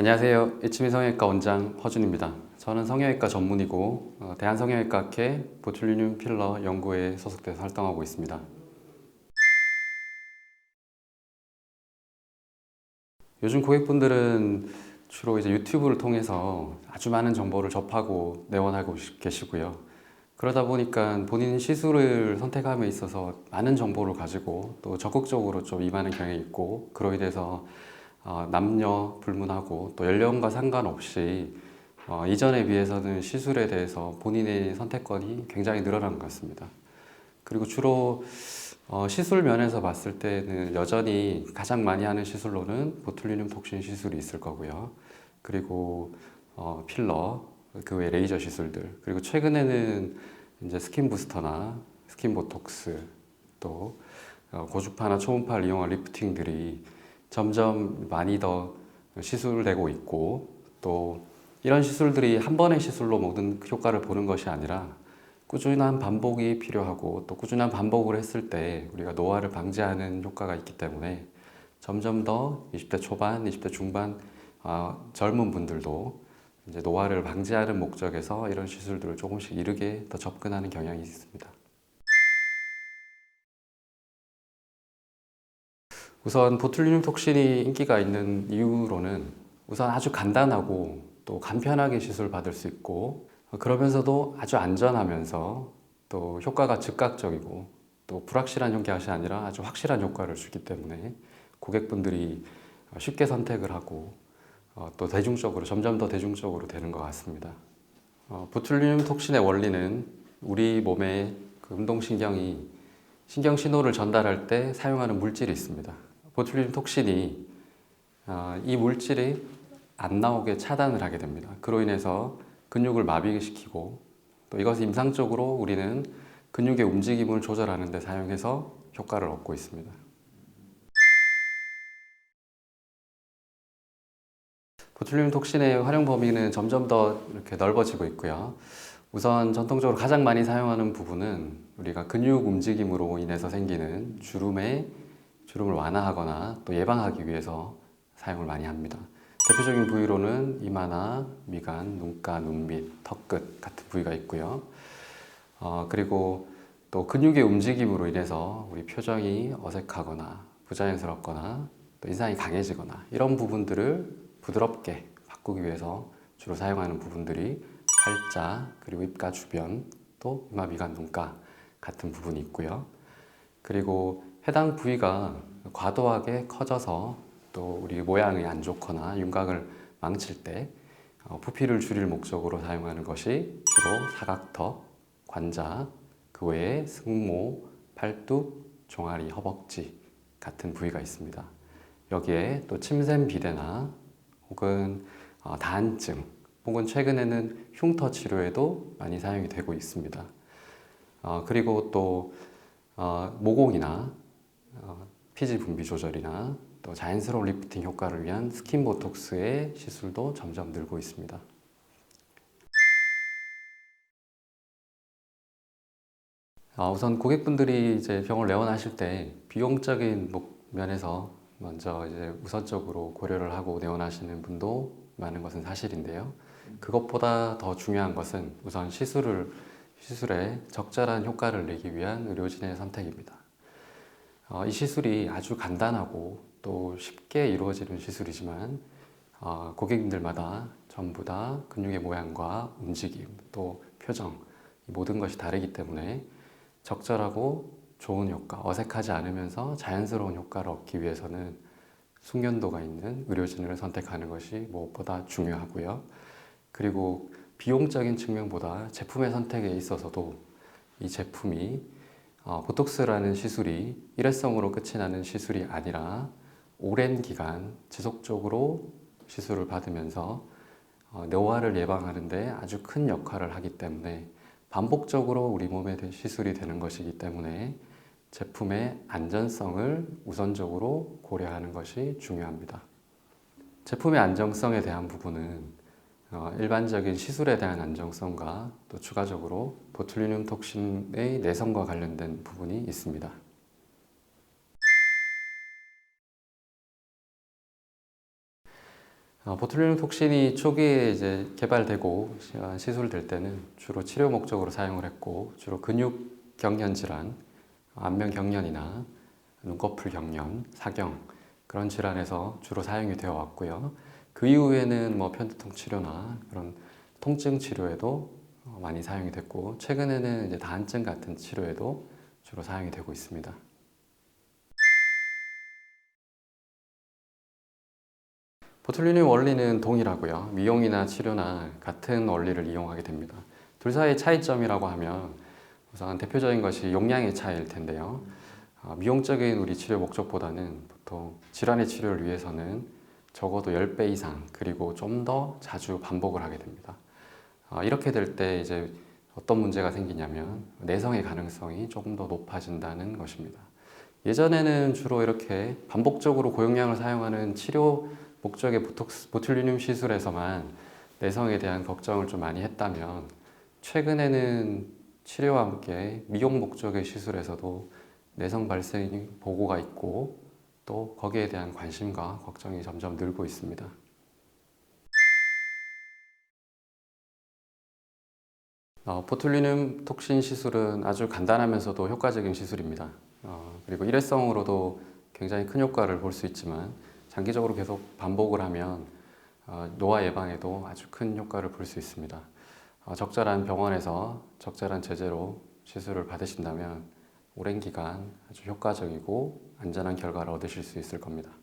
안녕하세요. 이치미 성형외과 원장 허준입니다. 저는 성형외과 전문이고 어, 대한성형외과학회 보툴리늄 필러 연구회에 소속돼서 활동하고 있습니다. 요즘 고객분들은 주로 이제 유튜브를 통해서 아주 많은 정보를 접하고 내원하고 계시고요. 그러다 보니까 본인 시술을 선택함에 있어서 많은 정보를 가지고 또 적극적으로 좀 임하는 경향이 있고 그로 인해서 어, 남녀 불문하고 또 연령과 상관없이 어, 이전에 비해서는 시술에 대해서 본인의 선택권이 굉장히 늘어난 것 같습니다. 그리고 주로 어, 시술 면에서 봤을 때는 여전히 가장 많이 하는 시술로는 보툴리늄 톡신 시술이 있을 거고요. 그리고 어, 필러, 그 외 레이저 시술들, 그리고 최근에는 이제 스킨 부스터나 스킨 보톡스 또 어, 고주파나 초음파를 이용한 리프팅들이 점점 많이 더 시술되고 있고 또 이런 시술들이 한 번의 시술로 모든 효과를 보는 것이 아니라 꾸준한 반복이 필요하고 또 꾸준한 반복을 했을 때 우리가 노화를 방지하는 효과가 있기 때문에 점점 더 20대 초반, 20대 중반 어, 젊은 분들도 이제 노화를 방지하는 목적에서 이런 시술들을 조금씩 이르게 더 접근하는 경향이 있습니다. 우선 보툴리늄 톡신이 인기가 있는 이유로는 우선 아주 간단하고 또 간편하게 시술 받을 수 있고 그러면서도 아주 안전하면서 또 효과가 즉각적이고 또 불확실한 효과가 아니라 아주 확실한 효과를 주기 때문에 고객분들이 쉽게 선택을 하고 어, 또 대중적으로 점점 더 대중적으로 되는 것 같습니다. 어, 보툴리늄 톡신의 원리는 우리 몸의 그 운동신경이 신경 신호를 전달할 때 사용하는 물질이 있습니다. 보툴리눔 톡신이 어, 이 물질이 안 나오게 차단을 하게 됩니다. 그로 인해서 근육을 마비시키고 또 이것을 임상적으로 우리는 근육의 움직임을 조절하는 데 사용해서 효과를 얻고 있습니다. 보툴리눔 톡신의 활용 범위는 점점 더 이렇게 넓어지고 있고요. 우선 전통적으로 가장 많이 사용하는 부분은 우리가 근육 움직임으로 인해서 생기는 주름의 주름을 완화하거나 또 예방하기 위해서 사용을 많이 합니다. 대표적인 부위로는 이마나 미간, 눈가, 눈밑, 턱끝 같은 부위가 있고요. 어, 그리고 또 근육의 움직임으로 인해서 우리 표정이 어색하거나 부자연스럽거나 또 인상이 강해지거나 이런 부분들을 부드럽게 바꾸기 위해서 주로 사용하는 부분들이 팔자 그리고 입가 주변 또 이마, 미간, 눈가 같은 부분이 있고요. 그리고 해당 부위가 과도하게 커져서 또 우리 모양이 안 좋거나 윤곽을 망칠 때 어, 부피를 줄일 목적으로 사용하는 것이 주로 사각턱, 관자, 그 외에 승모, 팔뚝, 종아리, 허벅지 같은 부위가 있습니다. 여기에 또 침샘 비대나 혹은 어, 다한증 혹은 최근에는 흉터 치료에도 많이 사용이 되고 있습니다. 어, 그리고 또 어, 모공이나 어, 피지 분비 조절이나 또 자연스러운 리프팅 효과를 위한 스킨 보톡스의 시술도 점점 늘고 있습니다. 어, 우선 고객분들이 이제 병을 내원하실 때 비용적인 목- 면에서 먼저 이제 우선적으로 고려를 하고 내원하시는 분도 많은 것은 사실인데요. 그것보다 더 중요한 것은 우선 시술을 시술에 적절한 효과를 내기 위한 의료진의 선택입니다. 어, 이 시술이 아주 간단하고 또 쉽게 이루어지는 시술이지만 어, 고객님들마다 전부 다 근육의 모양과 움직임 또 표정 이 모든 것이 다르기 때문에 적절하고 좋은 효과, 어색하지 않으면서 자연스러운 효과를 얻기 위해서는 숙련도가 있는 의료진을 선택하는 것이 무엇보다 중요하고요. 그리고 비용적인 측면보다 제품의 선택에 있어서도 이 제품이 어, 보톡스라는 시술이 일회성으로 끝이 나는 시술이 아니라 오랜 기간 지속적으로 시술을 받으면서 어, 노화를 예방하는데 아주 큰 역할을 하기 때문에 반복적으로 우리 몸에 대- 시술이 되는 것이기 때문에 제품의 안전성을 우선적으로 고려하는 것이 중요합니다. 제품의 안정성에 대한 부분은 어, 일반적인 시술에 대한 안정성과 또 추가적으로 보툴리눔 톡신의 내성과 관련된 부분이 있습니다. 어, 보툴리눔 톡신이 초기에 이제 개발되고 시- 어, 시술될 때는 주로 치료 목적으로 사용을 했고 주로 근육 경련 질환, 안면 경련이나 눈꺼풀 경련, 사경 그런 질환에서 주로 사용이 되어 왔고요. 그 이후에는 뭐 편두통 치료나 그런 통증 치료에도 어, 많이 사용이 됐고 최근에는 이제 다한증 같은 치료에도 주로 사용이 되고 있습니다. 보툴리눔 원리는 동일하고요. 미용이나 치료나 같은 원리를 이용하게 됩니다. 둘 사이의 차이점이라고 하면 우선 대표적인 것이 용량의 차이일 텐데요. 어, 미용적인 우리 치료 목적보다는 보통 질환의 치료를 위해서는 적어도 10배 이상 그리고 좀 더 자주 반복을 하게 됩니다. 어, 이렇게 될 때 이제 어떤 문제가 생기냐면 내성의 가능성이 조금 더 높아진다는 것입니다. 예전에는 주로 이렇게 반복적으로 고용량을 사용하는 치료 목적의 보톡스, 보툴리눔 시술에서만 내성에 대한 걱정을 좀 많이 했다면 최근에는 치료와 함께 미용 목적의 시술에서도 내성 발생 보고가 있고 또 거기에 대한 관심과 걱정이 점점 늘고 있습니다. 어, 보툴리눔 톡신 시술은 아주 간단하면서도 효과적인 시술입니다. 어, 그리고 일회성으로도 굉장히 큰 효과를 볼 수 있지만 장기적으로 계속 반복을 하면 어, 노화 예방에도 아주 큰 효과를 볼 수 있습니다. 어, 적절한 병원에서 적절한 제재로 시술을 받으신다면 오랜 기간 아주 효과적이고 안전한 결과를 얻으실 수 있을 겁니다.